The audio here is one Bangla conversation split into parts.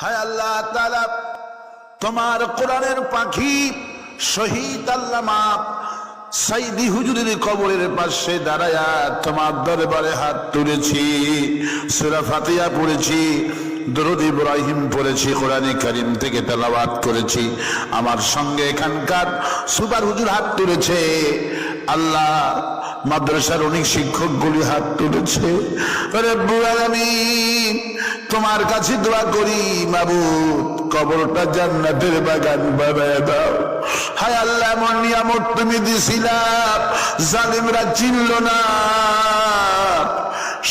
হায় আল্লাহ তাআলা, তোমার কোরআনের পাখি শহীদ আল্লামা সাইদি হুজুরের কবরের পাশে দাঁড়ায়া তোমার দরবারে হাত তুলেছি, সুরা ফাতিয়া পড়েছি, দরুদ ইব্রাহিম পড়েছি, কোরআনে কারিম থেকে তেলাওয়াত করেছি, আমার সঙ্গে এখানকার সুপার হুজুর হাত তুলেছে, আল্লাহ মাদ্রাসার অনেক শিক্ষক শিক্ষকগুলি হাত তুলেছে। তোমার কাছে দোয়া করি মাবুদ কবরটা জান্নাতের বাগান বানায় দাও। হায় আল্লাহ, এমন নিয়ামত তুমি দিছিলাম জালিমরা চিনল না।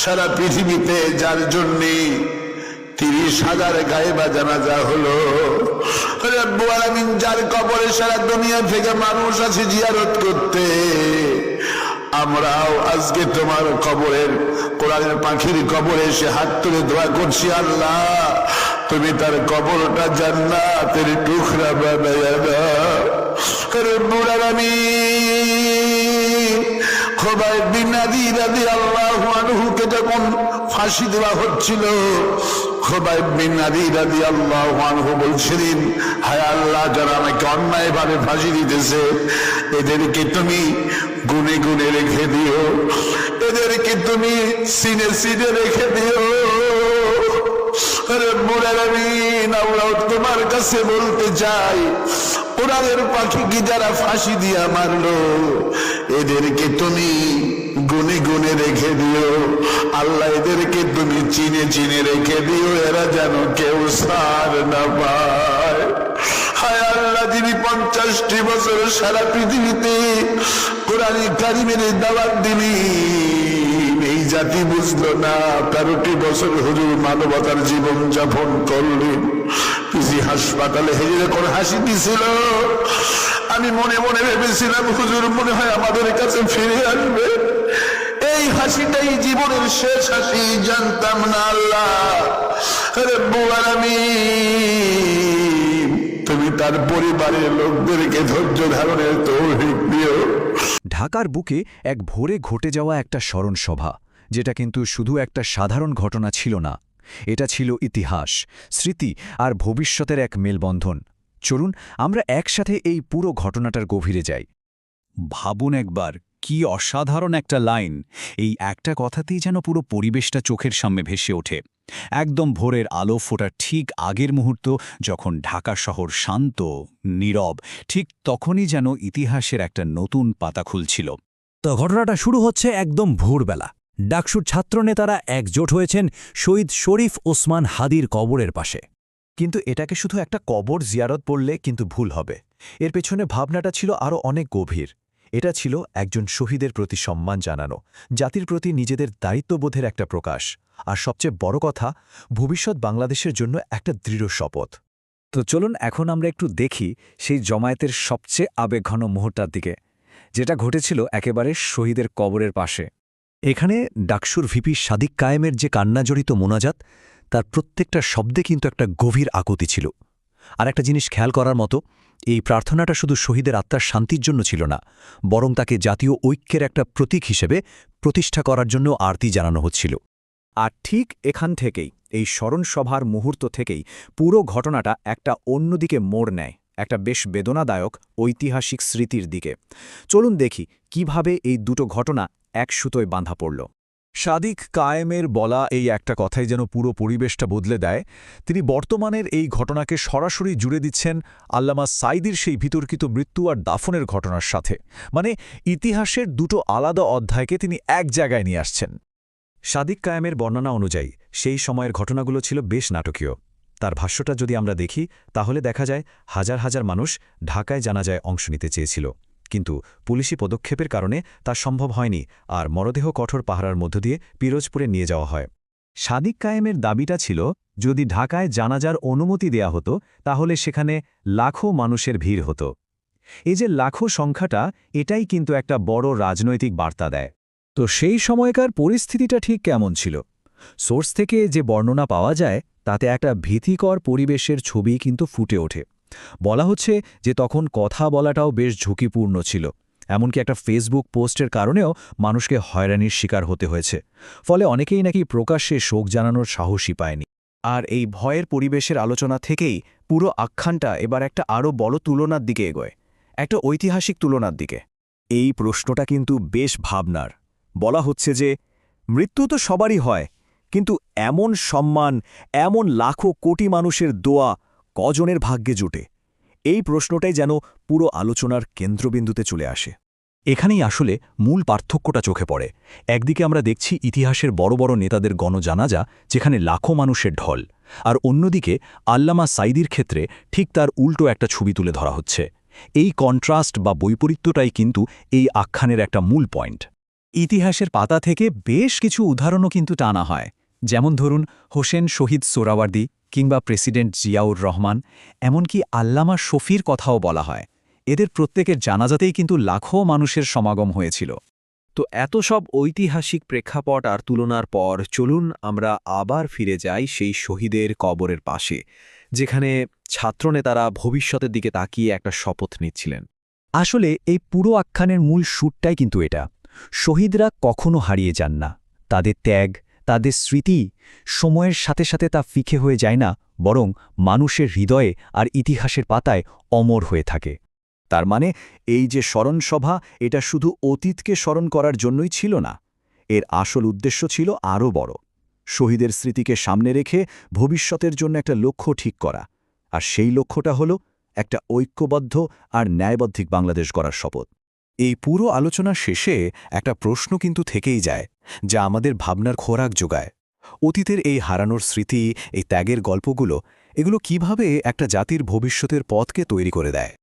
সারা পৃথিবীতে যার জন্যে তিরিশ হাজার গায়ে বা জানাজা হলো। রব্বুল আলামিন যার কবরে সারা দুনিয়া থেকে মানুষ আছে জিয়ারত করতে। আমরাও আজকে তোমার কবরের, কোরআনের পাখির কবরে এসে হাত তুলে দোয়া করছি, আল্লাহ, তুমি তার কবরটা জান্নাতের টুকরা বানায় দাও। বুড়ার আমি খোবাই বিনাদি রাদি আল্লাহ আনহুকে যখন ফাঁসি দেওয়া হচ্ছিল। বলছিলেন, হায় আল্লাহ, যারা আমাকে অন্যায় ভাবে ফাঁসি দিতেছে, এদেরকে তুমি গুনে গুনে রেখে দিও। এদেরকে তুমি সিনে সিনে রেখে দিও। তোমার কাছে বলতে চাই, ওনাদের পাখি কি যারা ফাঁসি দিয়া মারলো, এদেরকে তুমি গুনে গুনে রেখে দিও। আল্লাহ, এদেরকে তুমি চিনে চিনে রেখে দিও, এরা যেন কেউ সার না পায়। হায় আল্লাহ, যিনি পঞ্চাশটি বছর সারা পৃথিবীতে কোরআনী কারিমের দাওয়াত দিলি জাতি বুঝলো না, তেরোটি বছর হুজুর মানবতার জীবন যাপন করলেন। পিসি হাসপাতালে হেজে করে হাসি দিছিল? আমি মনে মনে ভেবেছিলাম, হুজুর মনে হয় আমাদের কাছে ফিরে আসবে। এই হাসিটাই জীবনের শেষ হাসি, জানতাম না আল্লাহ। আলামিন তুমি তার পরিবারের লোকদেরকে ধৈর্য ধারণের তৌফিক দিও। ঢাকার বুকে এক ভোরে ঘটে যাওয়া একটা স্মরণসভা। যেটা কিন্তু শুধু একটা সাধারণ ঘটনা ছিল না, এটা ছিল ইতিহাস, স্মৃতি আর ভবিষ্যতের এক মেলবন্ধন। চলুন, আমরা একসাথে এই পুরো ঘটনাটার গভীরে যাই। ভাবুন একবার, কি অসাধারণ একটা লাইন। এই একটা কথাতেই যেন পুরো পরিবেশটা চোখের সামনে ভেসে ওঠে। একদম ভোরের আলো ফোটার ঠিক আগের মুহূর্ত, যখন ঢাকা শহর শান্ত, নীরব, ঠিক তখনই যেন ইতিহাসের একটা নতুন পাতা খুলছিল। তো ঘটনাটা শুরু হচ্ছে একদম ভোরবেলা। ডাকসুর ছাত্রনেতারা একজোট হয়েছেন শহীদ শরীফ ওসমান হাদির কবরের পাশে। কিন্তু এটাকে শুধু একটা কবর জিয়ারত পড়লে কিন্তু ভুল হবে। এর পেছনে ভাবনাটা ছিল আরও অনেক গভীর। এটা ছিল একজন শহীদের প্রতি সম্মান জানানো, জাতির প্রতি নিজেদের দায়িত্ববোধের একটা প্রকাশ। আর সবচেয়ে বড় কথা, ভবিষ্যৎ বাংলাদেশের জন্য একটা দৃঢ় শপথ। তো চলুন এখন আমরা একটু দেখি সেই জমায়েতের সবচেয়ে আবেগঘন মুহূর্তার দিকে, যেটা ঘটেছিল একেবারে শহীদের কবরের পাশে। এখানে ডাকসুর ভিপি সাদিক কায়েমের যে কান্নাজড়িত মোনাজাত, তার প্রত্যেকটা শব্দে কিন্তু একটা গভীর আকুতি ছিল। আর একটা জিনিস খেয়াল করার মতো, এই প্রার্থনাটা শুধু শহীদের আত্মার শান্তির জন্য ছিল না, বরং তাকে জাতীয় ঐক্যের একটা প্রতীক হিসেবে প্রতিষ্ঠা করার জন্য আরতি জানানো হচ্ছিল। আর ঠিক এখান থেকেই, এই স্মরণসভার মুহূর্ত থেকেই পুরো ঘটনাটা একটা অন্যদিকে মোড় নেয়। একটা বেশ বেদনাদায়ক ঐতিহাসিক স্মৃতির দিকে। চলুন দেখি কীভাবে এই দুটো ঘটনা এক সুতোয় বাঁধা পড়ল। সাদিক কায়েমের বলা এই একটা কথাই যেন পুরো পরিবেশটা বদলে দেয়। তিনি বর্তমানের এই ঘটনাকে সরাসরি জুড়ে দিচ্ছেন আল্লামা সাইদির সেই বিতর্কিত মৃত্যু আর দাফনের ঘটনার সাথে। মানে ইতিহাসের দুটো আলাদা অধ্যায়কে তিনি এক জায়গায় নিয়ে আসছেন। সাদিক কায়েমের বর্ণনা অনুযায়ী সেই সময়ের ঘটনাগুলো ছিল বেশ নাটকীয়। তার ভাষ্যটা যদি আমরা দেখি, তাহলে দেখা যায় হাজার হাজার মানুষ ঢাকায় জানাজায় অংশ নিতে চেয়েছিল। কিন্তু পুলিশি পদক্ষেপের কারণে তা সম্ভব হয়নি আর মরদেহ কঠোর পাহারার মধ্য দিয়ে পিরোজপুরে নিয়ে যাওয়া হয়। সাদিক কায়েমের দাবিটা ছিল, যদি ঢাকায় জানাজার অনুমতি দেয়া হতো, তাহলে সেখানে লাখো মানুষের ভিড় হতো। এই যে লাখো সংখ্যাটা, এটাই কিন্তু একটা বড় রাজনৈতিক বার্তা দেয়। তো সেই সময়কার পরিস্থিতিটা ঠিক কেমন ছিল? সোর্স থেকে যে বর্ণনা পাওয়া যায় তাতে একটা ভীতিকর পরিবেশের ছবি কিন্তু ফুটে ওঠে। বলা হচ্ছে যে তখন কথা বলাটাও বেশ ঝুঁকিপূর্ণ ছিল। এমনকি একটা ফেসবুক পোস্টের কারণেও মানুষকে হয়রানির শিকার হতে হয়েছে। ফলে অনেকেই নাকি প্রকাশ্যে শোক জানানোর সাহসই পায়নি। আর এই ভয়ের পরিবেশের আলোচনা থেকেই পুরো আখ্যানটা এবার একটা আরও বড় তুলনার দিকে এগোয়। একটা ঐতিহাসিক তুলনার দিকে। এই প্রশ্নটা কিন্তু বেশ ভাবনার। বলা হচ্ছে যে, মৃত্যু তো সবারই হয় কিন্তু এমন সম্মান, এমন লাখো কোটি মানুষের দোয়া কজনের ভাগ্যে জুটে? এই প্রশ্নটাই যেন পুরো আলোচনার কেন্দ্রবিন্দুতে চলে আসে। এখানেই আসলে মূল পার্থক্যটা চোখে পড়ে। একদিকে আমরা দেখছি ইতিহাসের বড় বড় নেতাদের গণজানাজা যেখানে লাখো মানুষের ঢল, আর অন্যদিকে আল্লামা সাইদির ক্ষেত্রে ঠিক তার উল্টো একটা ছবি তুলে ধরা হচ্ছে। এই কন্ট্রাস্ট বা বৈপরীত্যটাই কিন্তু এই আখ্যানের একটা মূল পয়েন্ট। ইতিহাসের পাতা থেকে বেশ কিছু উদাহরণও কিন্তু টানা হয়। যেমন ধরুন হোসেন শহীদ সোরাওয়ার্দি কিংবা প্রেসিডেন্ট জিয়াউর রহমান, এমনকি আল্লামা শফির কথাও বলা হয়। এদের প্রত্যেকের জানাজাতেই কিন্তু লাখো মানুষের সমাগম হয়েছিল। তো এত সব ঐতিহাসিক প্রেক্ষাপট আর তুলনার পর চলুন আমরা আবার ফিরে যাই সেই শহীদের কবরের পাশে, যেখানে ছাত্রনেতারা ভবিষ্যতের দিকে তাকিয়ে একটা শপথ নিচ্ছিলেন। আসলে এই পুরো আখ্যানের মূল সুরটাই কিন্তু এটা। শহীদরা কখনো হারিয়ে যান না। তাদের ত্যাগ তাদের স্মৃতি সময়ের সাথে সাথে তা ফিকে হয়ে যায় না, বরং মানুষের হৃদয়ে আর ইতিহাসের পাতায় অমর হয়ে থাকে। তার মানে এই যে স্মরণসভা এটা শুধু অতীতকে স্মরণ করার জন্যই ছিল না। এর আসল উদ্দেশ্য ছিল আরও বড়। শহীদের স্মৃতিকে সামনে রেখে ভবিষ্যতের জন্য একটা লক্ষ্য ঠিক করা। আর সেই লক্ষ্যটা হল একটা ঐক্যবদ্ধ আর ন্যায়বদ্ধিক বাংলাদেশ গড়ার শপথ। এই পুরো আলোচনা শেষে একটা প্রশ্ন কিন্তু থেকেই যায় যা আমাদের ভাবনার খোরাক যোগায়। অতীতের এই হারানোর স্মৃতি, এই ত্যাগের গল্পগুলো, এগুলো কীভাবে একটা জাতির ভবিষ্যতের পথকে তৈরি করে দেয়?